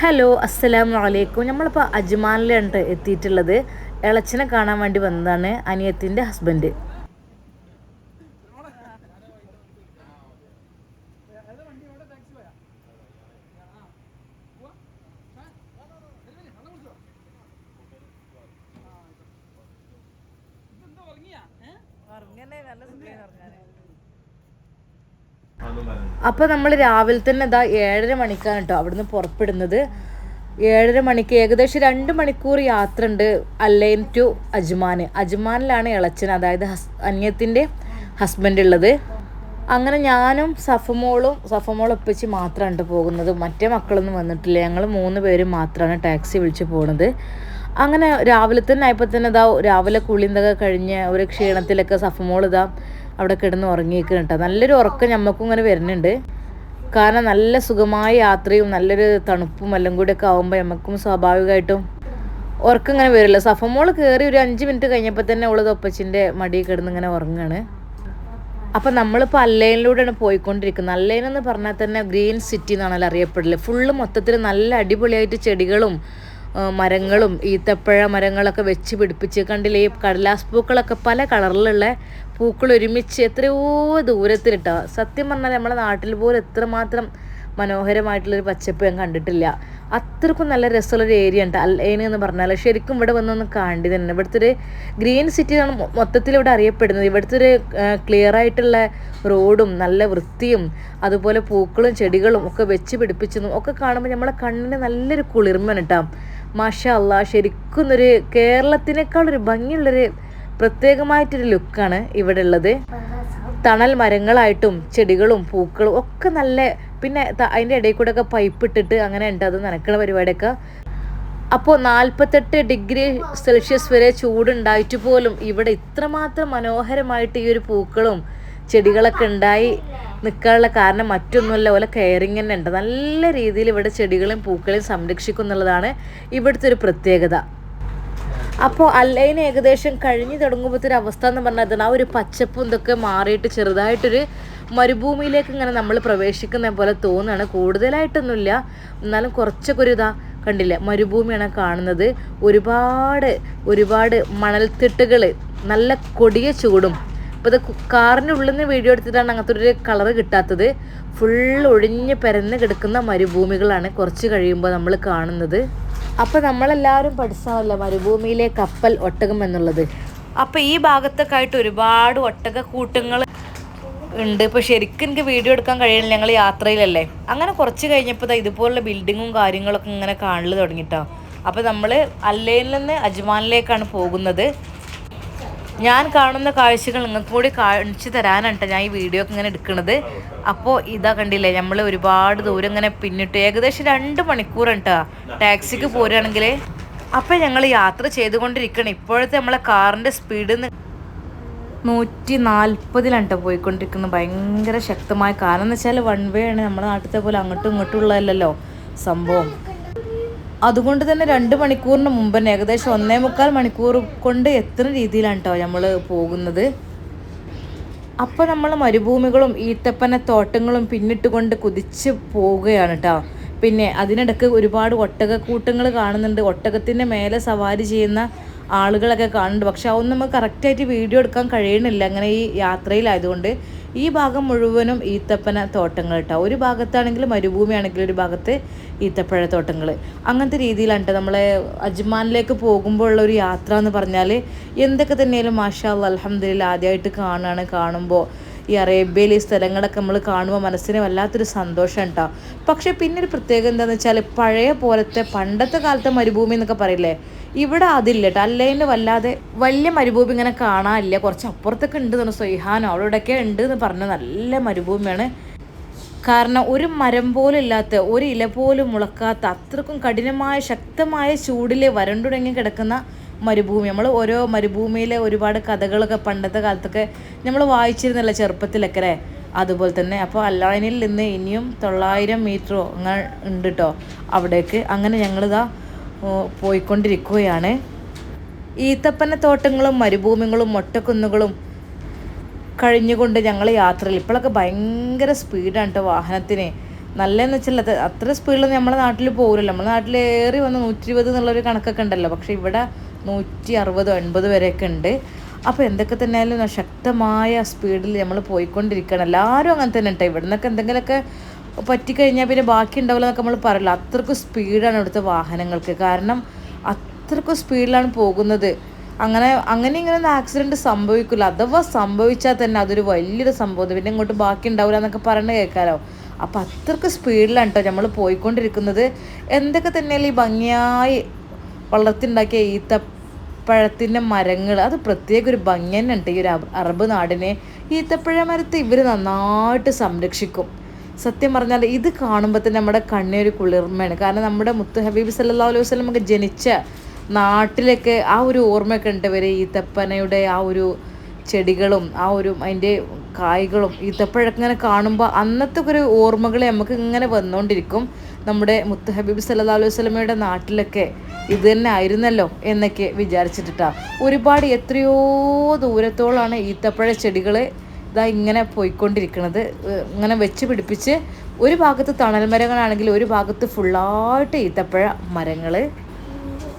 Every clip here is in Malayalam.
ഹലോ അസ്സലാമു അലൈക്കും. നമ്മളിപ്പോൾ അജ്മാനിലാണ് എത്തിയിട്ടുള്ളത്. ഇളച്ചിനെ കാണാൻ വേണ്ടി വന്നതാണ് അനിയത്തിന്റെ ഹസ്ബൻഡ് അപ്പോൾ നമ്മൾ രാവിലെ തന്നെ ഇതാ ഏഴര മണിക്കാണ് കേട്ടോ അവിടുന്ന് പുറപ്പെടുന്നത്. ഏഴര മണിക്ക് ഏകദേശം രണ്ട് മണിക്കൂർ യാത്ര ഉണ്ട് അല്ലൈൻ ടു അജ്മാൻ അജ്മാനിലാണ് ഇളച്ചൻ അതായത് ഹസ് അന്യത്തിന്റെ ഹസ്ബൻഡ് ഉള്ളത് അങ്ങനെ ഞാനും സഫമോളും സഫമോളും ഒപ്പിച്ച് മാത്രമാണ് പോകുന്നത്. മറ്റേ മക്കളൊന്നും വന്നിട്ടില്ല. ഞങ്ങൾ മൂന്ന് പേരും മാത്രമാണ് ടാക്സി വിളിച്ച് പോണത്. അങ്ങനെ രാവിലെ തന്നെ ആയപ്പോൾ തന്നെ ഇതാ രാവിലെ കുളിന്തൊക്കെ കഴിഞ്ഞ് ഒരു ക്ഷീണത്തിലൊക്കെ സഫമോൾ ഇതാ അവിടെ കിടന്ന് ഉറങ്ങിയിരിക്കണം കേട്ടോ. നല്ലൊരു ഉറക്കം ഞമ്മക്കും ഇങ്ങനെ വരുന്നുണ്ട്. കാരണം നല്ല സുഖമായ യാത്രയും നല്ലൊരു തണുപ്പും എല്ലാം കൂടിയൊക്കെ ആകുമ്പോൾ നമുക്കും സ്വാഭാവികമായിട്ടും ഉറക്കം ഇങ്ങനെ വരില്ല. സഫമോൾ കയറി ഒരു അഞ്ച് മിനിറ്റ് കഴിഞ്ഞപ്പോൾ തന്നെ അവൾ തൊപ്പച്ചിന്റെ മടി കിടന്ന് ഇങ്ങനെ ഉറങ്ങുകയാണ് അപ്പം നമ്മളിപ്പോൾ അല്ലൈനിലൂടെയാണ് പോയിക്കൊണ്ടിരിക്കുന്നത്. അല്ലൈൻ എന്ന് പറഞ്ഞാൽ തന്നെ ഗ്രീൻ സിറ്റി എന്നാണല്ലോ അറിയപ്പെടൽ. ഫുള്ള് മൊത്തത്തിൽ നല്ല അടിപൊളിയായിട്ട് ചെടികളും മരങ്ങളും ഈത്തപ്പഴ മരങ്ങളൊക്കെ വെച്ച് പിടിപ്പിച്ച് കണ്ടില്ലേ കടലാസ് പൂക്കളൊക്കെ പല കളറിലുള്ള പൂക്കൾ ഒരുമിച്ച് എത്രയോ ദൂരത്തിലിട്ടോ. സത്യം പറഞ്ഞാൽ നമ്മുടെ നാട്ടിൽ പോലും എത്രമാത്രം മനോഹരമായിട്ടുള്ളൊരു പച്ചപ്പ് ഞാൻ കണ്ടിട്ടില്ല. അത്രക്കും നല്ല രസമുള്ളൊരു ഏരിയ ഉണ്ട്. അല്ലേന് എന്ന് പറഞ്ഞാൽ ശരിക്കും ഇവിടെ വന്നൊന്ന് കാണ്ടി തന്നെ. ഇവിടുത്തെ ഒരു ഗ്രീൻ സിറ്റി ആണ് മൊത്തത്തിൽ ഇവിടെ അറിയപ്പെടുന്നത്. ഇവിടുത്തെ ഒരു ക്ലിയർ ആയിട്ടുള്ള റോഡും നല്ല വൃത്തിയും അതുപോലെ പൂക്കളും ചെടികളും ഒക്കെ വെച്ച് പിടിപ്പിച്ചതും ഒക്കെ കാണുമ്പോൾ നമ്മളെ കണ്ണിന് നല്ലൊരു കുളിർമയാണ് കേട്ടോ മാഷാ അല്ലാ ശരിക്കും ഒരു കേരളത്തിനേക്കാളൊരു ഭംഗിയുള്ളൊരു പ്രത്യേകമായിട്ടൊരു ലുക്കാണ് ഇവിടെ ഉള്ളത് തണൽ മരങ്ങളായിട്ടും ചെടികളും പൂക്കളും ഒക്കെ നല്ല പിന്നെ അതിന്റെ ഇടയിൽ കൂടെ ഒക്കെ പൈപ്പ് ഇട്ടിട്ട് അങ്ങനെ ഉണ്ട്. അത് നനക്കണ പരിപാടിയൊക്കെ. അപ്പോൾ നാൽപ്പത്തെട്ട് ഡിഗ്രി സെൽഷ്യസ് വരെ ചൂടുണ്ടായിട്ട് പോലും ഇവിടെ ഇത്രമാത്രം മനോഹരമായിട്ട് ഈ ഒരു പൂക്കളും ചെടികളൊക്കെ ഉണ്ടായി നിൽക്കാനുള്ള കാരണം മറ്റൊന്നുമല്ല പോലെ കെയറിങ് തന്നെ ഉണ്ട്. നല്ല രീതിയിൽ ഇവിടെ ചെടികളും പൂക്കളെയും സംരക്ഷിക്കും എന്നുള്ളതാണ് ഇവിടുത്തെ ഒരു പ്രത്യേകത. അപ്പോൾ അല്ലൈന് ഏകദേശം കഴിഞ്ഞു തുടങ്ങുമ്പോഴത്തെ ഒരു അവസ്ഥ എന്ന് പറഞ്ഞാൽ അതാണ്. ആ ഒരു പച്ചപ്പും ഇതൊക്കെ മാറിയിട്ട് ചെറുതായിട്ടൊരു മരുഭൂമിയിലേക്ക് ഇങ്ങനെ നമ്മൾ പ്രവേശിക്കുന്ന പോലെ തോന്നുകയാണ്. കൂടുതലായിട്ടൊന്നുമില്ല. എന്നാലും കുറച്ചൊക്കെ ഒരു ഇതാ കണ്ടില്ലേ മരുഭൂമിയാണ് കാണുന്നത്. ഒരുപാട് ഒരുപാട് മണൽത്തിട്ടുകൾ നല്ല കൊടിയ ചൂടും ഇപ്പോൾ ഇത് കാറിന്റെ ഉള്ളിൽ നിന്ന് വീഡിയോ എടുത്തിട്ടാണ് അങ്ങനത്തെ ഒരു കളറ് കിട്ടാത്തത്. ഫുൾ ഒഴിഞ്ഞ് പരന്ന് കിടക്കുന്ന മരുഭൂമികളാണ് കുറച്ച് കഴിയുമ്പോൾ നമ്മൾ കാണുന്നത്. അപ്പോൾ നമ്മളെല്ലാവരും പഠിച്ചാണല്ലോ മരുഭൂമിയിലെ കപ്പൽ ഒട്ടകം എന്നുള്ളത്. അപ്പോൾ ഈ ഭാഗത്തൊക്കെ ആയിട്ട് ഒരുപാട് ഒട്ടക കൂട്ടങ്ങൾ ഉണ്ട്. ഇപ്പോൾ ശരിക്കും എനിക്ക് വീഡിയോ എടുക്കാൻ കഴിയണില്ല. ഞങ്ങൾ യാത്രയിലല്ലേ. അങ്ങനെ കുറച്ച് കഴിഞ്ഞപ്പോൾ ഇതാ ഇതുപോലുള്ള ബിൽഡിങ്ങും കാര്യങ്ങളൊക്കെ ഇങ്ങനെ കാണൽ തുടങ്ങിട്ടോ. അപ്പോൾ നമ്മൾ അല്ലയിൽ നിന്ന് അജ്മാനിലേക്കാണ് പോകുന്നത്. ഞാൻ കാണുന്ന കാഴ്ചകൾ നിങ്ങൾക്ക് കൂടി കാണിച്ചു തരാനാണ് ഞാൻ ഈ വീഡിയോ ഇങ്ങനെ എടുക്കുന്നത്. അപ്പോൾ ഇതാ കണ്ടില്ലേ നമ്മൾ ഒരുപാട് ദൂരം ഇങ്ങനെ പിന്നിട്ട് ഏകദേശം രണ്ട് മണിക്കൂറാണ് കേട്ടോ ടാക്സിക്ക് പോരുകയാണെങ്കിൽ അപ്പോൾ ഞങ്ങൾ യാത്ര ചെയ്തുകൊണ്ടിരിക്കണം ഇപ്പോഴത്തെ നമ്മളെ കാറിന്റെ സ്പീഡ് നൂറ്റി നാൽപ്പതിലാണ് പോയിക്കൊണ്ടിരിക്കുന്നത്. ഭയങ്കര ശക്തമായ കാരണം എന്ന് വെച്ചാൽ വൺ വേ ആണ്. നമ്മുടെ നാട്ടിലത്തെ പോലെ അങ്ങോട്ടും ഇങ്ങോട്ടും ഉള്ളതല്ലല്ലോ സംഭവം. അതുകൊണ്ട് തന്നെ രണ്ട് മണിക്കൂറിന് മുമ്പ് തന്നെ ഏകദേശം ഒന്നേ മുക്കാൽ മണിക്കൂർ കൊണ്ട് എത്തുന്ന രീതിയിലാണ് കേട്ടോ നമ്മൾ പോകുന്നത്. അപ്പോൾ നമ്മൾ മരുഭൂമികളും ഈത്തപ്പന തോട്ടങ്ങളും പിന്നിട്ടുകൊണ്ട് കുതിച്ച് പോവുകയാണ് കേട്ടോ പിന്നെ അതിനിടക്ക് ഒരുപാട് ഒട്ടകക്കൂട്ടങ്ങൾ കാണുന്നുണ്ട്. ഒട്ടകത്തിന്റെ മേലെ സവാരി ചെയ്യുന്ന ആളുകളൊക്കെ കാണുന്നുണ്ട്. പക്ഷെ അതൊന്നും നമുക്ക് കറക്റ്റായിട്ട് വീഡിയോ എടുക്കാൻ കഴിയണില്ല. അങ്ങനെ ഈ യാത്രയിലായതുകൊണ്ട് ഈ ഭാഗം മുഴുവനും ഈത്തപ്പന തോട്ടങ്ങൾ കേട്ടോ ഒരു ഭാഗത്താണെങ്കിൽ മരുഭൂമിയാണെങ്കിൽ ഒരു ഭാഗത്ത് ഈത്തപ്പഴ തോട്ടങ്ങൾ അങ്ങനത്തെ രീതിയിലാണ് കേട്ടോ നമ്മളെ അജ്മാനിലേക്ക് പോകുമ്പോൾ ഉള്ള ഒരു യാത്ര എന്ന് പറഞ്ഞാൽ എന്തൊക്കെ തന്നെയാലും മാഷാ അലഹമ്മദില്ല ആദ്യമായിട്ട് കാണുകയാണ് കാണുമ്പോൾ ഈ അറേബ്യയിൽ ഈ സ്ഥലങ്ങളൊക്കെ നമ്മൾ കാണുമ്പോൾ മനസ്സിന് വല്ലാത്തൊരു സന്തോഷം ഉണ്ടാവും പക്ഷെ പിന്നെ ഒരു പ്രത്യേകത എന്താണെന്ന് വെച്ചാൽ പഴയ പോലത്തെ പണ്ടത്തെ കാലത്തെ മരുഭൂമി എന്നൊക്കെ പറയില്ലേ? ഇവിടെ അതില്ല കേട്ടോ അല്ലേന് വല്ലാതെ വലിയ മരുഭൂമി ഇങ്ങനെ കാണാനില്ല. കുറച്ച് അപ്പുറത്തൊക്കെ ഉണ്ട് തോന്നുന്നു സൊയ്ഹാനോ. അവിടെ ഇവിടെയൊക്കെ ഉണ്ട് എന്ന് പറഞ്ഞ നല്ല മരുഭൂമിയാണ്. കാരണം ഒരു മരം പോലും ഇല്ലാത്ത ഒരു ഇല പോലും മുളക്കാത്ത അത്രക്കും കഠിനമായ ശക്തമായ ചൂടിൽ വരണ്ടുടങ്ങി കിടക്കുന്ന മരുഭൂമി. നമ്മൾ ഓരോ മരുഭൂമിയിലെ ഒരുപാട് കഥകളൊക്കെ പണ്ടത്തെ കാലത്തൊക്കെ നമ്മൾ വായിച്ചിരുന്നല്ലോ ചെറുപ്പത്തിലൊക്കെ അല്ലേ? അതുപോലെ തന്നെ അപ്പോൾ അല്ലായനിൽ നിന്ന് ഇനിയും തൊള്ളായിരം മീറ്ററോ അങ്ങനെ ഉണ്ട് കേട്ടോ അവിടേക്ക്. അങ്ങനെ ഞങ്ങളിതാ പോയിക്കൊണ്ടിരിക്കുകയാണ്. ഈത്തപ്പന തോട്ടങ്ങളും മരുഭൂമികളും മൊട്ടക്കുന്നുകളും കഴിഞ്ഞുകൊണ്ട് ഞങ്ങൾ യാത്രയിൽ. ഇപ്പോഴൊക്കെ ഭയങ്കര സ്പീഡാണ് കേട്ടോ വാഹനത്തിന്. നല്ലതെന്ന് വെച്ചാൽ അത് അത്ര സ്പീഡിൽ നമ്മുടെ നാട്ടിൽ പോകില്ല നമ്മുടെ നാട്ടിൽ ഏറി വന്ന് നൂറ്റി ഇരുപത് എന്നുള്ളൊരു കണക്കൊക്കെ ഉണ്ടല്ലോ. പക്ഷേ ഇവിടെ നൂറ്റി അറുപത് എൺപത് വരെയൊക്കെ ഉണ്ട്. അപ്പോൾ എന്തൊക്കെ തന്നെ ആയാലും ശക്തമായ സ്പീഡിൽ നമ്മൾ പോയിക്കൊണ്ടിരിക്കുകയാണ്. എല്ലാവരും അങ്ങനെ തന്നെ കേട്ടോ ഇവിടെ നിന്നൊക്കെ എന്തെങ്കിലുമൊക്കെ പറ്റിക്കഴിഞ്ഞാൽ പിന്നെ ബാക്കി ഉണ്ടാവില്ല എന്നൊക്കെ നമ്മൾ പറയില്ല. അത്രക്കും സ്പീഡാണ് ഇവിടുത്തെ വാഹനങ്ങൾക്ക്. കാരണം അത്രക്കും സ്പീഡിലാണ് പോകുന്നത്. അങ്ങനെ അങ്ങനെ ഇങ്ങനെ ഒന്നും ആക്സിഡന്റ് സംഭവിക്കില്ല അഥവാ സംഭവിച്ചാൽ തന്നെ അതൊരു വലിയൊരു സംഭവം. പിന്നെ ഇങ്ങോട്ട് ബാക്കി ഉണ്ടാവില്ല എന്നൊക്കെ പറഞ്ഞ് കേൾക്കാമല്ലോ അപ്പം അത്രയ്ക്ക് സ്പീഡിലാണ് കേട്ടോ നമ്മൾ പോയിക്കൊണ്ടിരിക്കുന്നത്. എന്തൊക്കെ തന്നെയാലും ഈ ഭംഗിയായി വളർത്തിണ്ടാക്കിയ ഈത്തപ്പഴത്തിന്റെ മരങ്ങൾ അത് പ്രത്യേക ഒരു ഭംഗി തന്നെ ഉണ്ട് ഈ ഒരു അറബ് നാടിനെ. ഈത്തപ്പഴ മരത്തെ ഇവർ നന്നായിട്ട് സംരക്ഷിക്കും. സത്യം പറഞ്ഞാൽ ഇത് കാണുമ്പോൾ തന്നെ നമ്മുടെ കണ്ണൊരു കുളിർമയാണ്. കാരണം നമ്മുടെ മുത്ത് ഹബീബ് സല്ലാ അലൈഹി വസ്ലമൊക്കെ ജനിച്ച നാട്ടിലൊക്കെ ആ ഒരു ഓർമ്മയൊക്കെ ഉണ്ട് ഇവർ ഈത്തപ്പനയുടെ ആ ഒരു ചെടികളും ആ ഒരു അതിന്റെ കായ്കളും. ഈത്തപ്പഴൊക്കെ ഇങ്ങനെ കാണുമ്പോൾ അന്നത്തെ ഒരു ഓർമ്മകൾ നമുക്ക് ഇങ്ങനെ വന്നുകൊണ്ടിരിക്കും നമ്മുടെ മുത്തഹബീബ് സല്ലാ അലൈഹി സ്വലമയുടെ നാട്ടിലൊക്കെ ഇത് തന്നെ ആയിരുന്നല്ലോ എന്നൊക്കെ വിചാരിച്ചിട്ടാണ് ഒരുപാട് എത്രയോ ദൂരത്തോളാണ് ഈത്തപ്പഴ ചെടികൾ ഇതാ ഇങ്ങനെ പോയിക്കൊണ്ടിരിക്കുന്നത് ഇങ്ങനെ വെച്ച് പിടിപ്പിച്ച് ഒരു ഭാഗത്ത് തണൽ മരങ്ങളാണെങ്കിൽ ഒരു ഭാഗത്ത് ഫുള്ളായിട്ട് ഈത്തപ്പഴ മരങ്ങൾ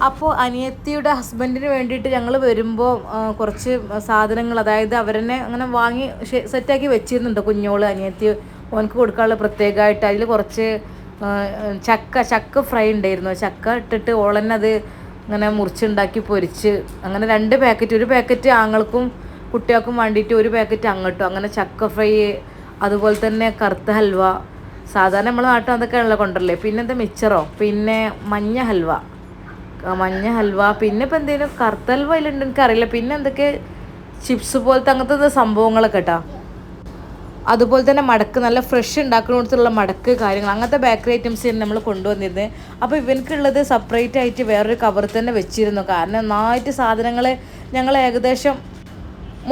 അപ്പോൾ അനിയത്തിയുടെ ഹസ്ബൻഡിന് വേണ്ടിയിട്ട് ഞങ്ങൾ വരുമ്പോൾ കുറച്ച് സാധനങ്ങൾ അതായത് അവരെന്നെ അങ്ങനെ വാങ്ങി സെറ്റാക്കി വെച്ചിരുന്നുണ്ട് കുഞ്ഞോൾ അനിയത്തി ഓനക്ക് കൊടുക്കാനുള്ള പ്രത്യേകമായിട്ട്. അതിൽ കുറച്ച് ചക്ക ചക്ക ഫ്രൈ ഉണ്ടായിരുന്നു. ചക്ക ഇട്ടിട്ട് ഓളന്നത് ഇങ്ങനെ മുറിച്ചുണ്ടാക്കി പൊരിച്ച് അങ്ങനെ രണ്ട് പാക്കറ്റ് ഒരു പാക്കറ്റ് ആങ്ങൾക്കും കുട്ടികൾക്കും വേണ്ടിയിട്ട് ഒരു പാക്കറ്റ് അങ്ങോട്ടും. അങ്ങനെ ചക്ക ഫ്രൈ അതുപോലെ തന്നെ കറുത്ത ഹൽവ. സാധാരണ നമ്മളെ നാട്ടിൽ അതൊക്കെയാണല്ലോ കൊണ്ടല്ലേ പിന്നെ എന്താ മിച്ചറോ പിന്നെ മഞ്ഞ ഹൽവ. മഞ്ഞ ഹൽവ. പിന്നെ ഇപ്പം എന്തെങ്കിലും കറുത്ത ഹൽവ അതിലുണ്ട് എനിക്കറിയില്ല. പിന്നെ എന്തൊക്കെ? ചിപ്സ് പോലത്തെ അങ്ങനത്തെ സംഭവങ്ങളൊക്കെ കേട്ടോ അതുപോലെ തന്നെ മടക്ക് നല്ല ഫ്രഷ് ഉണ്ടാക്കുന്ന ഉണ്ടാക്കുന്നിടത്തുള്ള മടക്ക് കാര്യങ്ങൾ അങ്ങനത്തെ ബേക്കറി ഐറ്റംസ് നമ്മൾ കൊണ്ടുവന്നിരുന്നത് അപ്പോൾ ഇവനക്കുള്ളത് സെപ്പറേറ്റ് ആയിട്ട് വേറൊരു കവർ തന്നെ വെച്ചിരുന്നു. കാരണം നന്നായിട്ട് സാധനങ്ങൾ ഞങ്ങൾ ഏകദേശം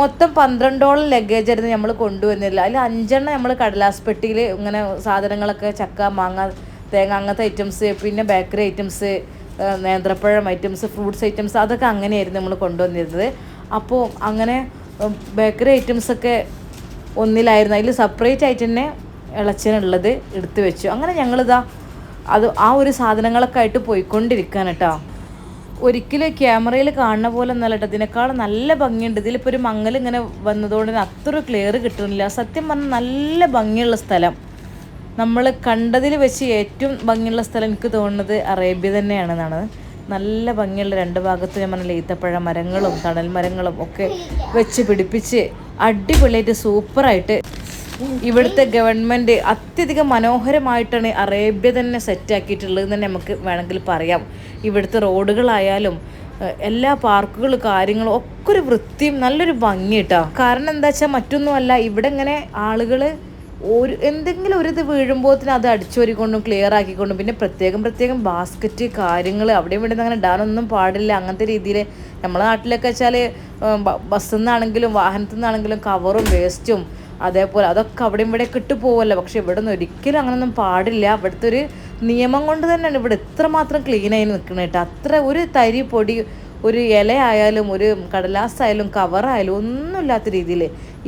മൊത്തം പന്ത്രണ്ടോളം ലഗേജ് ആയിരുന്നു നമ്മൾ കൊണ്ടുവന്നില്ല അതിൽ അഞ്ചെണ്ണം നമ്മൾ കടലാസ് പെട്ടിയിൽ ഇങ്ങനെ സാധനങ്ങളൊക്കെ ചക്ക മാങ്ങ തേങ്ങ അങ്ങനത്തെ ഐറ്റംസ് പിന്നെ ബേക്കറി ഐറ്റംസ് നേന്ത്രപ്പഴം ഐറ്റംസ് ഫ്രൂട്ട്സ് ഐറ്റംസ് അതൊക്കെ അങ്ങനെയായിരുന്നു നമ്മൾ കൊണ്ടുവന്നിരുന്നത്. അപ്പോൾ അങ്ങനെ ബേക്കറി ഐറ്റംസൊക്കെ ഒന്നിലായിരുന്നു. അതിൽ സെപ്പറേറ്റ് ആയിട്ട് തന്നെ ഇളച്ചനുള്ളത് എടുത്തു വെച്ചു. അങ്ങനെ ഞങ്ങളിതാ അത് ആ ഒരു സാധനങ്ങളൊക്കെ ആയിട്ട് പോയിക്കൊണ്ടിരിക്കാൻ കേട്ടോ. ഒരിക്കലും ക്യാമറയിൽ കാണുന്ന പോലെ ഒന്നല്ല കേട്ടോ. ഇതിനേക്കാൾ നല്ല ഭംഗിയുണ്ട്. ഇതിലിപ്പോൾ ഒരു മങ്ങൽ ഇങ്ങനെ വന്നതുകൊണ്ട് അത്ര ക്ലിയർ കിട്ടുന്നില്ല. സത്യം പറഞ്ഞാൽ നല്ല ഭംഗിയുള്ള സ്ഥലം. നമ്മൾ കണ്ടതിൽ വെച്ച് ഏറ്റവും ഭംഗിയുള്ള സ്ഥലം എനിക്ക് തോന്നുന്നത് അറേബ്യ തന്നെയാണെന്നാണ്. നല്ല ഭംഗിയുള്ള രണ്ട് ഭാഗത്ത് ഞാൻ പറഞ്ഞ ഈത്തപ്പഴ മരങ്ങളും തണൽ മരങ്ങളും ഒക്കെ വെച്ച് പിടിപ്പിച്ച് അടിപൊളിയായിട്ട് സൂപ്പറായിട്ട് ഇവിടുത്തെ ഗവൺമെന്റ് അത്യധികം മനോഹരമായിട്ടാണ് അറേബ്യ തന്നെ സെറ്റാക്കിയിട്ടുള്ളത് തന്നെ നമുക്ക് വേണമെങ്കിൽ പറയാം. ഇവിടുത്തെ റോഡുകളായാലും എല്ലാ പാർക്കുകളും കാര്യങ്ങളും ഒക്കെ ഒരു വൃത്തിയും നല്ലൊരു ഭംഗി കേട്ടോ കാരണം എന്താ വെച്ചാൽ മറ്റൊന്നുമല്ല ഇവിടെ ഇങ്ങനെ ആളുകൾ ഒരു എന്തെങ്കിലും ഒരു ഇത് വീഴുമ്പോഴത്തിന് അത് അടിച്ചോരിക്കൊണ്ടും ക്ലിയർ ആക്കിക്കൊണ്ടും പിന്നെ പ്രത്യേകം പ്രത്യേകം ബാസ്ക്കറ്റ് കാര്യങ്ങൾ അവിടെയും ഇവിടെ അങ്ങനെ ഇടാനൊന്നും പാടില്ല. അങ്ങനത്തെ രീതിയിൽ നമ്മളെ നാട്ടിലൊക്കെ വെച്ചാൽ ബസ്സിൽ നിന്നാണെങ്കിലും വാഹനത്തിൽ നിന്നാണെങ്കിലും കവറും വേസ്റ്റും അതേപോലെ അതൊക്കെ അവിടെയും ഇവിടെ ഇട്ട് പോകുമല്ലോ പക്ഷെ ഇവിടെ നിന്ന് ഒരിക്കലും അങ്ങനൊന്നും പാടില്ല. ഇവിടുത്തെ ഒരു നിയമം കൊണ്ട് തന്നെയാണ് ഇവിടെ ഇത്രമാത്രം ക്ലീനായി നിൽക്കുന്നത് കേട്ടോ. അത്ര ഒരു തരി പൊടി ഒരു ഇല ആയാലും ഒരു കടലാസായാലും കവറായാലും ഒന്നുമില്ലാത്ത രീതിയിൽ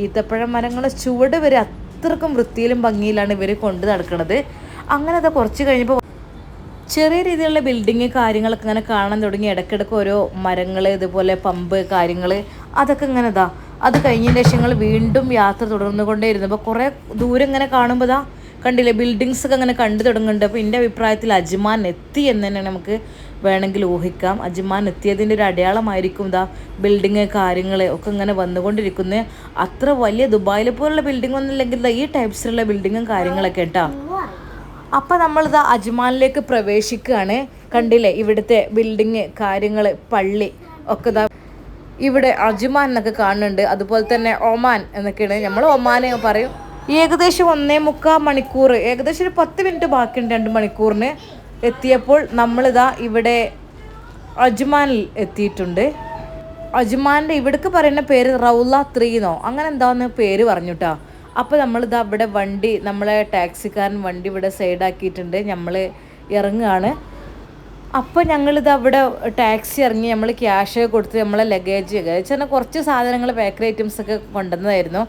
ഈത്തപ്പഴം മരങ്ങളെ ചുവട് വരെ അത്രക്കും വൃത്തിയിലും ഭംഗിയിലാണ് ഇവർ കൊണ്ട് നടക്കുന്നത് അങ്ങനെ അത് കുറച്ച് കഴിഞ്ഞപ്പോൾ ചെറിയ രീതിയിലുള്ള ബിൽഡിങ് കാര്യങ്ങളൊക്കെ ഇങ്ങനെ കാണാൻ തുടങ്ങി. ഇടയ്ക്കിടയ്ക്ക് ഓരോ മരങ്ങൾ ഇതുപോലെ പമ്പ് കാര്യങ്ങൾ അതൊക്കെ ഇങ്ങനെ ഇതാ അത് കഴിഞ്ഞതിന് ശേഷം വീണ്ടും യാത്ര തുടർന്നുകൊണ്ടേയിരുന്നു. അപ്പോൾ കുറേ ദൂരം ഇങ്ങനെ കാണുമ്പോൾ ഇതാ കണ്ടില്ലേ? ബിൽഡിങ്സ് ഒക്കെ അങ്ങനെ കണ്ടു തുടങ്ങുന്നുണ്ട്. അപ്പോൾ എന്റെ അഭിപ്രായത്തിൽ അജ്മാൻ എത്തി എന്ന് തന്നെ നമുക്ക് വേണമെങ്കിൽ ഊഹിക്കാം. അജ്മാൻ എത്തിയതിന്റെ ഒരു അടയാളമായിരിക്കും ഇതാ ബിൽഡിങ് കാര്യങ്ങൾ ഒക്കെ ഇങ്ങനെ വന്നുകൊണ്ടിരിക്കുന്നത് അത്ര വലിയ ദുബായിലെ പോലുള്ള ബിൽഡിംഗ് ഒന്നും ഇല്ലെങ്കിൽ ഈ ടൈപ്സിലുള്ള ബിൽഡിങ്ങും കാര്യങ്ങളൊക്കെ കേട്ടോ. അപ്പം നമ്മളിത് അജ്മാനിലേക്ക് പ്രവേശിക്കുകയാണ്. കണ്ടില്ലേ? ഇവിടുത്തെ ബിൽഡിങ് കാര്യങ്ങൾ പള്ളി ഒക്കെ ഇതാ ഇവിടെ അജ്മാൻ എന്നൊക്കെ കാണുന്നുണ്ട്. അതുപോലെ തന്നെ ഒമാൻ എന്നൊക്കെയാണ്. നമ്മൾ ഒമാനെ പറയും. ഏകദേശം ഒന്നേ മുക്കാൽ മണിക്കൂർ ഏകദേശം ഒരു പത്ത് മിനിറ്റ് ബാക്കിയുണ്ട് രണ്ട് മണിക്കൂറിന് എത്തിയപ്പോൾ നമ്മളിതാ ഇവിടെ അജ്മാനിൽ എത്തിയിട്ടുണ്ട്. അജ്മാന്റെ ഇവിടേക്ക് പറയുന്ന പേര് റൗല ത്രീന്നോ അങ്ങനെ എന്താന്ന് പേര് പറഞ്ഞുട്ടാ. അപ്പോൾ നമ്മളിതാ ഇവിടെ വണ്ടി നമ്മളെ ടാക്സിക്കാരൻ വണ്ടി ഇവിടെ സൈഡാക്കിയിട്ടുണ്ട് നമ്മൾ ഇറങ്ങുകയാണ് അപ്പോൾ ഞങ്ങളിത് അവിടെ ടാക്സി ഇറങ്ങി നമ്മൾ ക്യാഷ് കൊടുത്ത് നമ്മളെ ലഗേജ് വെച്ചാൽ കുറച്ച് സാധനങ്ങൾ ബേക്കറി ഐറ്റംസ് ഒക്കെ കൊണ്ടുവന്നതായിരുന്നു.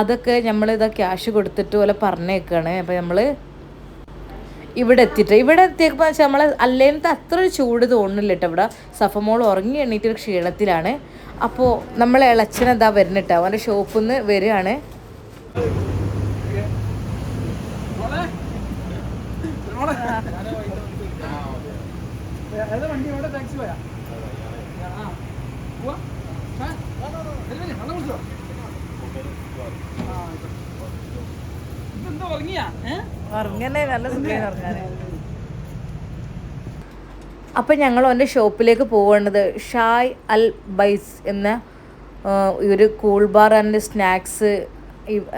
അതൊക്കെ നമ്മൾ ഇതാ ക്യാഷ് കൊടുത്തിട്ട് പോലെ പറഞ്ഞേക്കാണ്. അപ്പോൾ നമ്മൾ ഇവിടെ എത്തിയിട്ട് ഇവിടെ എത്തിയപ്പോൾ വെച്ചാൽ നമ്മളെ അല്ലേനത്തെ അത്ര ഒരു ചൂട് തോന്നുന്നില്ല കേട്ടോ ഇവിടെ. സഫമോൾ ഉറങ്ങി എണ്ണീറ്റ് ഒരു ക്ഷീണത്തിലാണ്. അപ്പോൾ നമ്മൾ ഇളച്ചൻ എന്താ വരുന്നിട്ടോ അവന്റെ ഷോപ്പിൽ നിന്ന് വരികയാണ്. ടാക്സി പോയാ നല്ല സുഖം അപ്പം ഞങ്ങൾ അവന്റെ ഷോപ്പിലേക്ക് പോകേണ്ടത് ഷായ് അൽ ബൈസ് എന്ന ഒരു കൂൾ ബാർ ആൻഡ് സ്നാക്സ്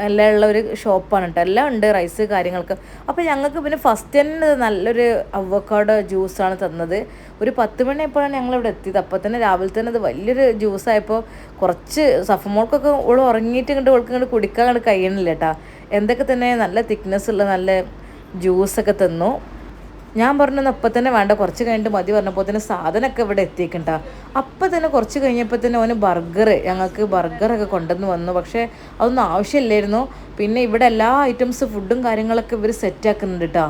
എല്ലാം ഉള്ള ഒരു ഷോപ്പാണ് കേട്ടോ എല്ലാം ഉണ്ട് റൈസ് കാര്യങ്ങൾക്ക് അപ്പോൾ ഞങ്ങൾക്ക് പിന്നെ ഫസ്റ്റ് തന്നെ നല്ലൊരു അവക്കാഡോ ജ്യൂസാണ് തന്നത്. ഒരു പത്ത് മണിയപ്പോഴാണ് ഞങ്ങൾ ഇവിടെ എത്തിയത്. അപ്പോൾ തന്നെ രാവിലെ തന്നെ അത് വലിയൊരു ജ്യൂസായപ്പോൾ കുറച്ച് സഫമോൾക്കൊക്കെ ഓൾ ഉറങ്ങിയിട്ട് ഇങ്ങോട്ട് ഓൾക്ക് ഇങ്ങോട്ട് കുടിക്കാൻ ഇങ്ങോട്ട് കഴിയണില്ല കേട്ടോ എന്തൊക്കെ തന്നെ നല്ല തിക്നെസ് ഉള്ള നല്ല ജ്യൂസൊക്കെ തന്നു. ഞാൻ പറഞ്ഞത് അപ്പം തന്നെ വേണ്ട കുറച്ച് കഴിഞ്ഞിട്ട് മതി പറഞ്ഞപ്പോൾ തന്നെ സാധനമൊക്കെ ഇവിടെ എത്തിക്കണ്ട അപ്പം തന്നെ കുറച്ച് കഴിഞ്ഞപ്പോൾ തന്നെ അവന് ബർഗർ ഞങ്ങൾക്ക് ബർഗറൊക്കെ കൊണ്ടുവന്ന് വന്നു. പക്ഷേ അതൊന്നും ആവശ്യമില്ലായിരുന്നു. പിന്നെ ഇവിടെ എല്ലാ ഐറ്റംസ് ഫുഡും കാര്യങ്ങളൊക്കെ ഇവർ സെറ്റാക്കുന്നുണ്ട് കേട്ടോ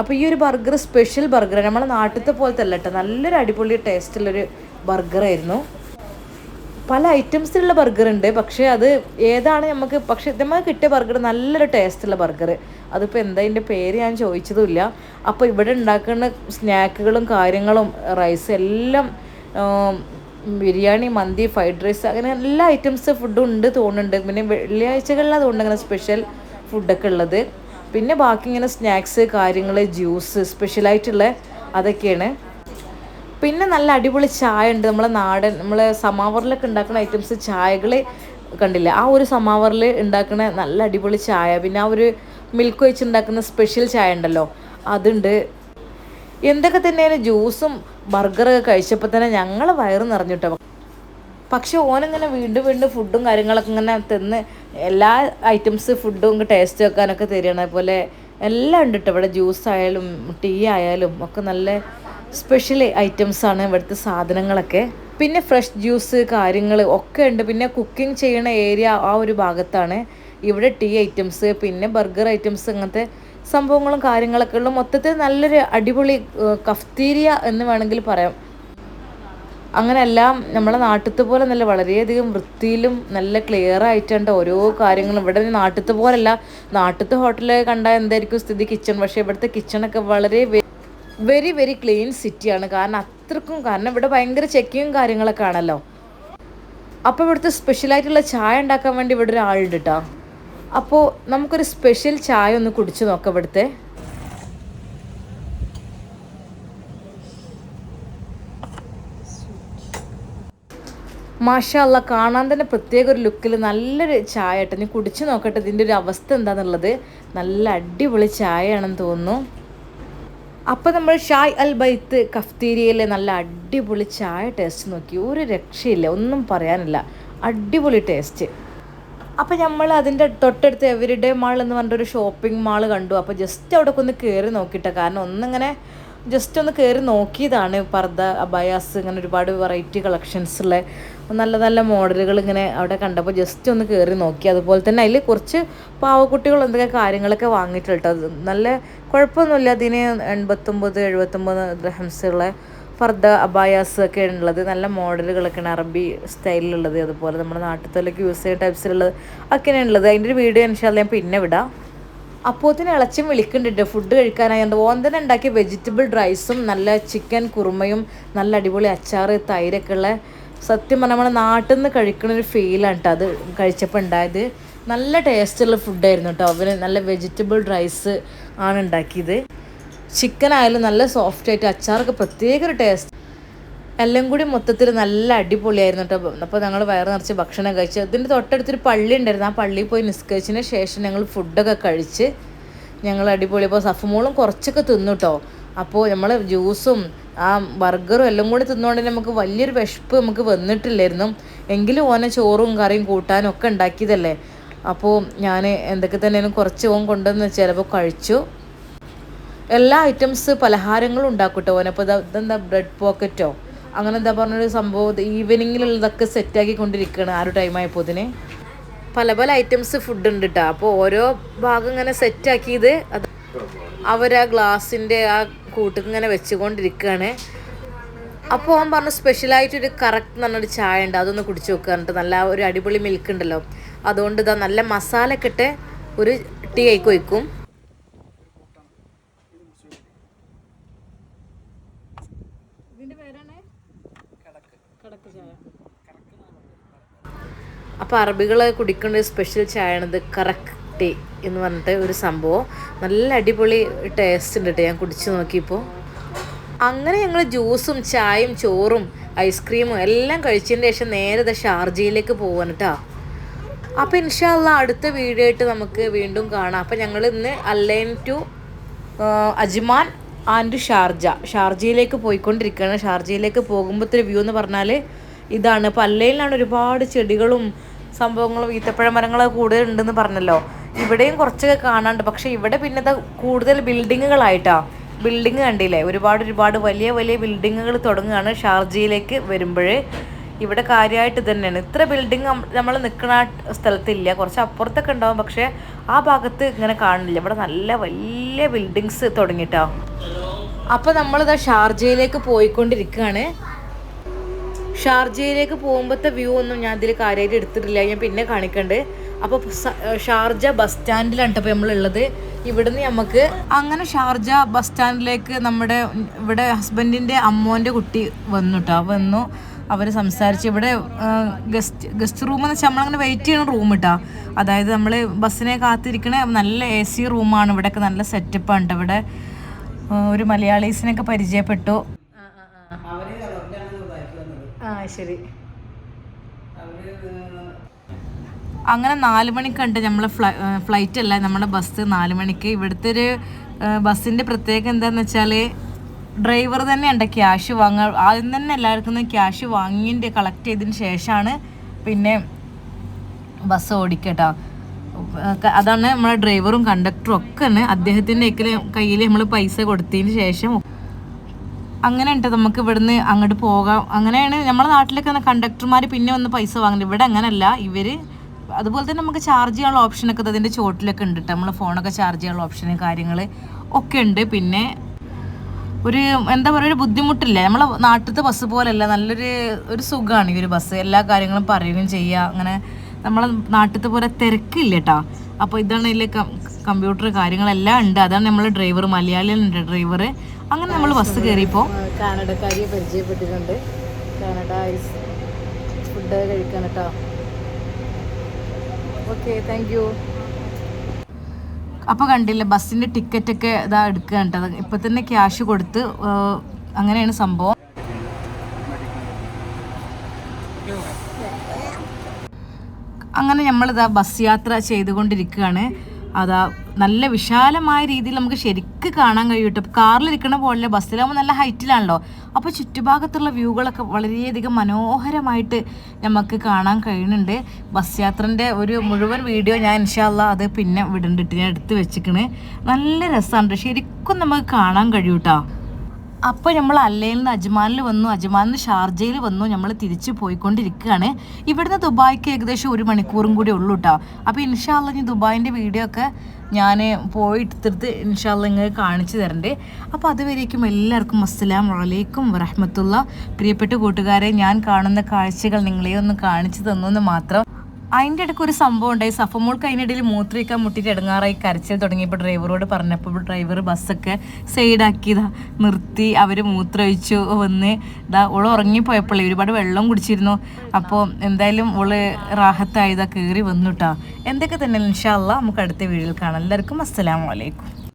അപ്പോൾ ഈ ഒരു ബർഗർ സ്പെഷ്യൽ ബർഗർ നമ്മളെ നാട്ടിലത്തെ പോലത്തെ അല്ല കേട്ടോ നല്ലൊരു അടിപൊളി ടേസ്റ്റുള്ളൊരു ബർഗറായിരുന്നു. പല ഐറ്റംസിലുള്ള ബർഗർ ഉണ്ട് പക്ഷേ അത് ഏതാണ് നമുക്ക് പക്ഷേ നമുക്ക് കിട്ടിയ ബർഗർ നല്ലൊരു ടേസ്റ്റുള്ള ബർഗർ. അതിപ്പോൾ എന്താ അതിന്റെ പേര് ഞാൻ ചോദിച്ചതുമില്ല. അപ്പോൾ ഇവിടെ ഉണ്ടാക്കുന്ന സ്നാക്കുകളും കാര്യങ്ങളും റൈസ് എല്ലാം ബിരിയാണി മന്തി ഫ്രൈഡ് റൈസ് അങ്ങനെ എല്ലാ ഐറ്റംസ് ഫുഡും ഉണ്ട് തോന്നുന്നുണ്ട്. പിന്നെ വെള്ളിയാഴ്ചകളിലാണ് അതുകൊണ്ട് അങ്ങനെ സ്പെഷ്യൽ ഫുഡൊക്കെ ഉള്ളത്. പിന്നെ ബാക്കി ഇങ്ങനെ സ്നാക്സ് കാര്യങ്ങൾ ജ്യൂസ് സ്പെഷ്യലായിട്ടുള്ള അതൊക്കെയാണ്. പിന്നെ നല്ല അടിപൊളി ചായ ഉണ്ട് നമ്മളെ നാടൻ നമ്മളെ സമാവറിലൊക്കെ ഉണ്ടാക്കുന്ന ഐറ്റംസ് ചായകൾ കണ്ടില്ല? ആ ഒരു സമാവറിൽ ഉണ്ടാക്കുന്ന നല്ല അടിപൊളി ചായ. പിന്നെ ആ ഒരു മിൽക്ക് വെച്ച് ഉണ്ടാക്കുന്ന സ്പെഷ്യൽ ചായ ഉണ്ടല്ലോ അതുണ്ട്. എന്തൊക്കെ തന്നെയാണ് ജ്യൂസും ബർഗറൊക്കെ കഴിച്ചപ്പോൾ തന്നെ ഞങ്ങൾ വയറ് നിറഞ്ഞിട്ടോ പക്ഷെ ഓനിങ്ങനെ വീണ്ടും വീണ്ടും ഫുഡും കാര്യങ്ങളൊക്കെ ഇങ്ങനെ തിന്ന് എല്ലാ ഐറ്റംസ് ഫുഡും ടേസ്റ്റ് വെക്കാനൊക്കെ തരികയാണ്. അതുപോലെ എല്ലാം ഉണ്ട് കേട്ടോ ഇവിടെ. ജ്യൂസ് ആയാലും ടീ ആയാലും ഒക്കെ നല്ല സ്പെഷ്യൽ ഐറ്റംസ് ആണ് ഇവിടുത്തെ സാധനങ്ങളൊക്കെ. പിന്നെ ഫ്രഷ് ജ്യൂസ് കാര്യങ്ങൾ ഒക്കെ ഉണ്ട്. പിന്നെ കുക്കിംഗ് ചെയ്യുന്ന ഏരിയ ആ ഒരു ഭാഗത്താണ്. ഇവിടെ ടീ ഐറ്റംസ് പിന്നെ ബർഗർ ഐറ്റംസ് അങ്ങനത്തെ സംഭവങ്ങളും കാര്യങ്ങളൊക്കെ ഉള്ള. മൊത്തത്തിൽ നല്ലൊരു അടിപൊളി കഫ്തീരിയ എന്ന് വേണമെങ്കിൽ പറയാം. അങ്ങനെയെല്ലാം നമ്മളെ നാട്ടിലത്തെ പോലെ നല്ല വളരെയധികം വൃത്തിയിലും നല്ല ക്ലിയർ ആയിട്ടുണ്ട് ഓരോ കാര്യങ്ങളും. ഇവിടെ നാട്ടിലത്തെ പോലല്ല. നാട്ടിലത്തെ ഹോട്ടലിൽ കണ്ടാൽ എന്തായിരിക്കും സ്ഥിതി? കിച്ചൺ പക്ഷേ ഇവിടുത്തെ കിച്ചണൊക്കെ വളരെ വെരി വെരി ക്ലീൻ സിറ്റിയാണ് കാരണം അത്രക്കും കാരണം ഇവിടെ ഭയങ്കര ചെക്കിങ്ങും കാര്യങ്ങളൊക്കെ ആണല്ലോ. അപ്പോൾ ഇവിടുത്തെ സ്പെഷ്യലായിട്ടുള്ള ചായ ഉണ്ടാക്കാൻ വേണ്ടി ഇവിടെ ഒരാളുണ്ട് കേട്ടോ അപ്പോൾ നമുക്കൊരു സ്പെഷ്യൽ ചായ ഒന്ന് കുടിച്ചു നോക്കാം ഇവിടുത്തെ. മാഷല്ല കാണാൻ തന്നെ പ്രത്യേക ഒരു ലുക്കിൽ നല്ലൊരു ചായ കേട്ടോ നീ കുടിച്ചു നോക്കട്ടെ ഇതിന്റെ ഒരു അവസ്ഥ എന്താണെന്നുള്ളത് നല്ല അടിപൊളി ചായയാണെന്ന് തോന്നുന്നു. അപ്പോൾ നമ്മൾ ഷായ് അൽ ബൈത്ത് കഫ്തീരിയയിലെ നല്ല അടിപൊളി ചായ ടേസ്റ്റ് നോക്കി. ഒരു രക്ഷയില്ല ഒന്നും പറയാനില്ല. അടിപൊളി ടേസ്റ്റ് അപ്പോൾ നമ്മൾ അതിന്റെ തൊട്ടടുത്ത് എവരിഡേ മാൾ എന്ന് പറഞ്ഞൊരു ഷോപ്പിംഗ് മാൾ കണ്ടു. അപ്പോൾ ജസ്റ്റ് അവിടെ ഒന്ന് കയറി നോക്കിയിട്ട കാരണം ഒന്നിങ്ങനെ ജസ്റ്റ് ഒന്ന് കയറി നോക്കിയതാണ് പർദ്ദ അബയാസ് ഇങ്ങനെ ഒരുപാട് വെറൈറ്റി കളക്ഷൻസ് ഉള്ള നല്ല നല്ല മോഡലുകൾ ഇങ്ങനെ അവിടെ കണ്ടപ്പോൾ ജസ്റ്റ് ഒന്ന് കയറി നോക്കി. അതുപോലെ തന്നെ അതിൽ കുറച്ച് പാവക്കുട്ടികൾ എന്തൊക്കെ കാര്യങ്ങളൊക്കെ വാങ്ങിയിട്ടുണ്ട് അത് നല്ല കുഴപ്പമൊന്നുമില്ല. അതിന് എൺപത്തൊമ്പത് എഴുപത്തൊമ്പത് ദ്രഹംസുള്ള ഫർദ അബായാസ് ഒക്കെ ഉള്ളത്. നല്ല മോഡലുകളൊക്കെയാണ് അറബി സ്റ്റൈലിലുള്ളത്. അതുപോലെ നമ്മുടെ നാട്ടിലേക്ക് യൂസ് ചെയ്യുന്ന ടൈപ്സിലുള്ളത് ഒക്കെയാണ് ഉള്ളത്. അതിന്റെ ഒരു വീഡിയോ ഇൻഷാല്ല ഞാൻ പിന്നെ വിടാം. അപ്പോത്തിന് ഇളച്ചും വിളിക്കുന്നുണ്ട് ഫുഡ് കഴിക്കാനായത് ഓൻ തന്നെ ഉണ്ടാക്കിയ വെജിറ്റബിൾ റൈസും നല്ല ചിക്കൻ കുറുമയും നല്ല അടിപൊളി അച്ചാറ് തൈരൊക്കെ ഉള്ള സത്യം പറഞ്ഞാൽ നമ്മുടെ നാട്ടിൽ നിന്ന് കഴിക്കുന്ന ഒരു ഫീലാണ് കേട്ടോ അത് കഴിച്ചപ്പോൾ ഉണ്ടായത് നല്ല ടേസ്റ്റുള്ള ഫുഡായിരുന്നു കേട്ടോ അവന് നല്ല വെജിറ്റബിൾ റൈസ് ആണ് ഉണ്ടാക്കിയത് ചിക്കൻ ആയാലും നല്ല സോഫ്റ്റ് ആയിട്ട് അച്ചാറൊക്കെ പ്രത്യേക ഒരു ടേസ്റ്റ് എല്ലാം കൂടി മൊത്തത്തിൽ നല്ല അടിപൊളിയായിരുന്നു കേട്ടോ അപ്പോൾ ഞങ്ങൾ വയറ് നിറച്ച് ഭക്ഷണം കഴിച്ചു ഇതിന്റെ തൊട്ടടുത്തൊരു പള്ളി ഉണ്ടായിരുന്നു ആ പള്ളിയിൽ പോയി നിസ്കരിച്ചതിന് ശേഷം ഞങ്ങൾ ഫുഡൊക്കെ കഴിച്ച് ഞങ്ങൾ അടിപൊളി. അപ്പോൾ സഫമോളും കുറച്ചൊക്കെ തിന്നു കേട്ടോ അപ്പോൾ നമ്മൾ ജ്യൂസും ആ ബർഗറും എല്ലാം കൂടി തിന്നുകൊണ്ട് നമുക്ക് വലിയൊരു വിശപ്പ് നമുക്ക് വന്നിട്ടില്ലായിരുന്നു. എങ്കിലും ഓനെ ചോറും കറിയും കൂട്ടാനും ഒക്കെ ഉണ്ടാക്കിയതല്ലേ? അപ്പോൾ ഞാൻ എന്തൊക്കെ തന്നെ കുറച്ച് ഓൻ കൊണ്ടുവന്ന് ചിലപ്പോൾ കഴിച്ചു. എല്ലാ ഐറ്റംസ് പലഹാരങ്ങളും ഉണ്ടാക്കും ഓനെ. ഓനപ്പോൾ ഇതെന്താ ബ്രെഡ് പോക്കറ്റോ അങ്ങനെ എന്താ പറഞ്ഞൊരു സംഭവം? ഈവനിങ്ങിലുള്ളതൊക്കെ സെറ്റാക്കി കൊണ്ടിരിക്കുകയാണ് ആ ഒരു ടൈം ആയപ്പോൾ ഇതിന്. പല പല ഐറ്റംസ് ഫുഡ് ഉണ്ട് കേട്ടോ അപ്പോൾ ഓരോ ഭാഗം ഇങ്ങനെ സെറ്റാക്കിയത് അവർ ആ ഗ്ലാസിന്റെ ആ കൂട്ടിങ്ങനെ വെച്ചുകൊണ്ടിരിക്കുകയാണ്. അപ്പോൾ അവൻ പറഞ്ഞു സ്പെഷ്യലായിട്ടൊരു കറക്റ്റ് എന്ന് പറഞ്ഞൊരു ചായ ഉണ്ട് അതൊന്ന് കുടിച്ച് നോക്കുക എന്നിട്ട് നല്ല ഒരു അടിപൊളി മിൽക്ക് ഉണ്ടല്ലോ. അതുകൊണ്ട് ഇതാ നല്ല മസാല ഒക്കെ ഇട്ട് ഒരു ടീ ആയി വയ്ക്കും അപ്പോൾ അറബികൾ കുടിക്കേണ്ട ഒരു സ്പെഷ്യൽ ചായയാണിത് കറക്റ്റ് ടീ എന്ന് പറഞ്ഞിട്ട് ഒരു സംഭവം. നല്ല അടിപൊളി ടേസ്റ്റ് ഉണ്ട് കേട്ടോ ഞാൻ കുടിച്ചു നോക്കിയപ്പോൾ അങ്ങനെ ഞങ്ങൾ ജ്യൂസും ചായയും ചോറും ഐസ്ക്രീമും എല്ലാം കഴിച്ചതിന് ശേഷം നേരെ ഷാർജയിലേക്ക് പോവാണ് കേട്ടോ അപ്പോൾ ഇൻഷാല്ല അടുത്ത വീഡിയോ ആയിട്ട് നമുക്ക് വീണ്ടും കാണാം. അപ്പോൾ ഞങ്ങൾ ഇന്ന് Al Ain to Ajman and Sharjah. ഷാർജയിലേക്ക് പോയിക്കൊണ്ടിരിക്കുകയാണ്. ഷാർജയിലേക്ക് പോകുമ്പോഴത്തെ വ്യൂ എന്ന് പറഞ്ഞാൽ ഇതാണ്. ഇപ്പോൾ അല്ലയിലാണ് ഒരുപാട് ചെടികളും സംഭവങ്ങളും ഈത്തപ്പഴ മരങ്ങളൊക്കെ കൂടുതലുണ്ടെന്ന് പറഞ്ഞല്ലോ. ഇവിടെയും കുറച്ചൊക്കെ കാണാണ്ട് പക്ഷെ ഇവിടെ പിന്നെ കൂടുതൽ ബിൽഡിങ്ങുകളായിട്ടാ. ബിൽഡിങ് കണ്ടില്ലേ? ഒരുപാട് ഒരുപാട് വലിയ വലിയ ബിൽഡിങ്ങുകൾ തുടങ്ങുകയാണ് ഷാർജയിലേക്ക് വരുമ്പോൾ ഇവിടെ കാര്യമായിട്ട് തന്നെയാണ്. ഇത്ര ബിൽഡിങ് നമ്മൾ നിൽക്കുന്ന സ്ഥലത്തില്ല. കുറച്ച് അപ്പുറത്തൊക്കെ ഉണ്ടാവും. പക്ഷേ ആ ഭാഗത്ത് ഇങ്ങനെ കാണുന്നില്ല. ഇവിടെ നല്ല വലിയ ബിൽഡിങ്സ് തുടങ്ങിയിട്ടോ. അപ്പോൾ നമ്മളിതാ ഷാർജയിലേക്ക് പോയിക്കൊണ്ടിരിക്കുകയാണ്. ഷാർജയിലേക്ക് പോകുമ്പോഴത്തെ വ്യൂ ഒന്നും ഞാൻ ഇതിൽ കാര്യമായിട്ട് എടുത്തിട്ടില്ല. ഞാൻ പിന്നെ കാണിക്കണ്ട്. അപ്പോൾ ഷാർജ ബസ് സ്റ്റാൻഡിലാണ് ഇപ്പോൾ നമ്മളുള്ളത്. ഇവിടുന്ന് നമുക്ക് അങ്ങനെ ഷാർജ ബസ് സ്റ്റാൻഡിലേക്ക് നമ്മുടെ ഇവിടെ ഹസ്ബൻഡിന്റെ അമ്മോന്റെ കുട്ടി വന്നു കേട്ടോ വന്നു. അവർ സംസാരിച്ച് ഇവിടെ ഗസ്റ്റ് ഗസ്റ്റ് റൂം എന്ന് വെച്ചാൽ നമ്മളങ്ങനെ വെയിറ്റ് ചെയ്യുന്ന റൂം കേട്ടോ അതായത് നമ്മൾ ബസ്സിനെ കാത്തിരിക്കണ നല്ല എ സി റൂമാണ് ഇവിടെയൊക്കെ നല്ല സെറ്റപ്പാണ് കേട്ടോ ഇവിടെ. ഒരു മലയാളീസിനൊക്കെ പരിചയപ്പെട്ടു. ആ ശരി. അങ്ങനെ നാല് മണിക്കുണ്ട് നമ്മളെ ഫ്ലൈറ്റ് അല്ല നമ്മുടെ ബസ് നാല് മണിക്ക്. ഇവിടുത്തെ ഒരു ബസ്സിന്റെ പ്രത്യേകത എന്താണെന്ന് വെച്ചാൽ ഡ്രൈവർ തന്നെയുണ്ട് ക്യാഷ് വാങ്ങാ ആദ്യം തന്നെ എല്ലാവർക്കും ക്യാഷ് വാങ്ങിയിട്ട് കളക്ട് ചെയ്തതിന് ശേഷമാണ് പിന്നെ ബസ് ഓടിക്കട്ടോ. അതാണ് നമ്മളെ ഡ്രൈവറും കണ്ടക്ടറും ഒക്കെ ആണ് അദ്ദേഹത്തിന്റെ കയ്യിൽ നമ്മൾ പൈസ കൊടുത്തതിന് ശേഷം അങ്ങനെ ഉണ്ട് നമുക്ക് ഇവിടുന്ന് അങ്ങോട്ട് പോകാം. അങ്ങനെയാണ് നമ്മുടെ നാട്ടിലൊക്കെ കണ്ടക്ടർമാർ പിന്നെ വന്ന് പൈസ വാങ്ങുന്നത്. ഇവിടെ അങ്ങനെയല്ല ഇവർ അതുപോലെ തന്നെ നമുക്ക് ചാർജ് ചെയ്യാനുള്ള ഓപ്ഷനൊക്കെ അതിന്റെ ചോട്ടിലൊക്കെ ഉണ്ട് കേട്ടോ നമ്മൾ ഫോണൊക്കെ ചാർജ് ചെയ്യാനുള്ള ഓപ്ഷൻ കാര്യങ്ങൾ ഒക്കെ ഉണ്ട്. പിന്നെ ഒരു എന്താ പറയുക ഒരു ബുദ്ധിമുട്ടില്ല. നമ്മളെ നാട്ടിലത്തെ ബസ് പോലെയല്ല. നല്ലൊരു ഒരു സുഖമാണ് ഈ ഒരു ബസ് എല്ലാ കാര്യങ്ങളും പറയുകയും ചെയ്യുക അങ്ങനെ നമ്മളെ നാട്ടിലത്തെ പോലെ തിരക്കില്ല കേട്ടോ അപ്പോൾ ഇതാണ് ഇതിൽ കമ്പ്യൂട്ടർ കാര്യങ്ങളെല്ലാം ഉണ്ട്. അതാണ് നമ്മൾ ഡ്രൈവർ മലയാളികളുണ്ട് ഡ്രൈവർ അങ്ങനെ നമ്മൾ ബസ് കയറിയപ്പോൾ കാനഡക്കാരിയെ പരിചയപ്പെട്ടിട്ടുണ്ട്. കാനഡ ഐസ് ഫുഡ് കഴിക്കാൻ കേട്ടോ. ഓക്കെ താങ്ക് യു അപ്പോൾ കണ്ടില്ലേ ബസ്സിന്റെ ടിക്കറ്റ് ഒക്കെ ഇതാ എടുക്കുക ഇപ്പൊ ഇപ്പം തന്നെ ക്യാഷ് കൊടുത്ത് അങ്ങനെയാണ് സംഭവം. അങ്ങനെ നമ്മളിതാ ബസ് യാത്ര ചെയ്തുകൊണ്ടിരിക്കുകയാണ്. അതാ നല്ല വിശാലമായ രീതിയിൽ നമുക്ക് ശരിക്ക് കാണാൻ കഴിയും കാറിലിരിക്കണ പോലെ ബസ്സിലാകുമ്പോൾ നല്ല ഹൈറ്റിലാണല്ലോ. അപ്പോൾ ചുറ്റുഭാഗത്തുള്ള വ്യൂകളൊക്കെ വളരെയധികം മനോഹരമായിട്ട് നമുക്ക് കാണാൻ കഴിയുന്നുണ്ട്. ബസ് യാത്രന്റെ ഒരു മുഴുവൻ വീഡിയോ ഞാൻ ഇൻഷാല്ല അത് പിന്നെ വിടണ്ടിട്ട് ഞാൻ എടുത്ത് വെച്ചിക്കണ്. നല്ല രസമാണ് ശരിക്കും നമുക്ക് കാണാൻ കഴിയൂട്ടോ. അപ്പോൾ നമ്മൾ അല്ലയിൽ നിന്ന് അജ്മാനിൽ വന്നു അജ്മാനിൽ നിന്ന് ഷാർജയിൽ വന്നു നമ്മൾ തിരിച്ചു പോയിക്കൊണ്ടിരിക്കുകയാണ്. ഇവിടുന്ന് ദുബായ്ക്ക് ഏകദേശം ഒരു മണിക്കൂറും കൂടി ഉള്ളൂ കേട്ടോ അപ്പോൾ ഇൻഷാല്ല ഇനി ദുബായിന്റെ വീഡിയോ ഒക്കെ ഞാൻ പോയി എടുത്തിട്ട് ഇൻഷാല്ല ഇങ്ങനെ കാണിച്ചു തരണ്ട്. അപ്പോൾ അതുവരേക്കും എല്ലാവർക്കും അസ്സലാം വലൈക്കും വറഹമത്തുള്ള പ്രിയപ്പെട്ട കൂട്ടുകാരെ ഞാൻ കാണുന്ന കാഴ്ചകൾ നിങ്ങളെ ഒന്ന് കാണിച്ചു തന്നു എന്ന് മാത്രം അതിന്റെ ഇടയ്ക്ക് ഒരു സംഭവം ഉണ്ടായി. സഫമോൾക്ക് അതിനിടയിൽ മൂത്രിക്കാൻ മുട്ടിട്ട് ഇടങ്ങാറായി. കരച്ചിൽ തുടങ്ങിയപ്പോൾ ഡ്രൈവറോട് പറഞ്ഞപ്പോൾ ഡ്രൈവർ ബസ്സൊക്കെ സൈഡാക്കിയതാ നിർത്തി അവർ മൂത്രമൊഴിച്ചു വന്ന് ഇതാ ഓൾ ഉറങ്ങിപ്പോയപ്പോഴേ ഒരുപാട് വെള്ളം കുടിച്ചിരുന്നു. അപ്പോൾ എന്തായാലും ഓൾ റാഹത്തായതാ കയറി വന്നുട്ടാ എന്തൊക്കെ തന്നെ ഇൻഷാല്ല നമുക്ക് അടുത്ത വീഡിയോയിൽ കാണാം. എല്ലാവർക്കും അസ്സലാമലൈക്കും